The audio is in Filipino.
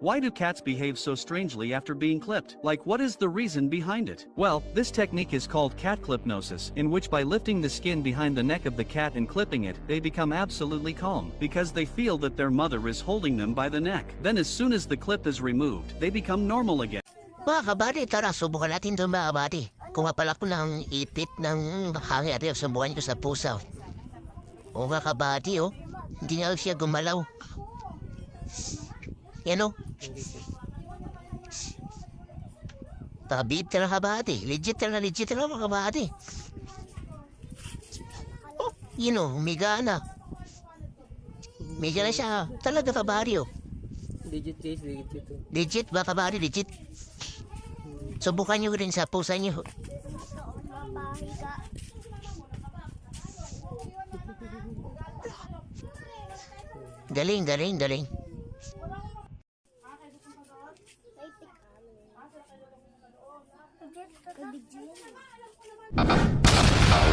Why do cats behave so strangely after being clipped? Like what is the reason behind it? Well, this technique is called cat clipnosis, in which by lifting the skin behind the neck of the cat and clipping it, they become absolutely calm, because they feel that their mother is holding them by the neck. Then as soon as the clip is removed, they become normal again. Natin ko ng sa oh. Hindi na siya gumalaw. Yan oh. Tabib talaga kabady. Legit talaga, legit talaga mga kabady. Oh, yun oh, umiga na. Umiga na siya. Talaga kabady oh. Digit guys, digit ito. Legit ba kabady, legit? Subukan nyo rin sa pusa nyo. Galing, galing, galing. Was